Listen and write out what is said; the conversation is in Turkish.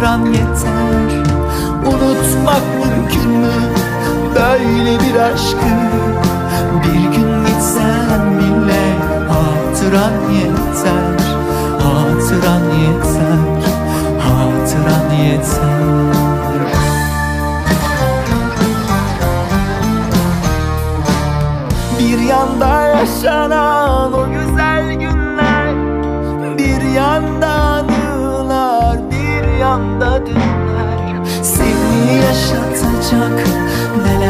hatıran yeter. Unutmak mümkün mü? Böyle bir aşkı. Bir gün gitsen bile hatıran yeter. Hatıran yeter. Hatıran yeter. Bir yanda yaşanan o güzel günler dünler Seni yaşatacak neler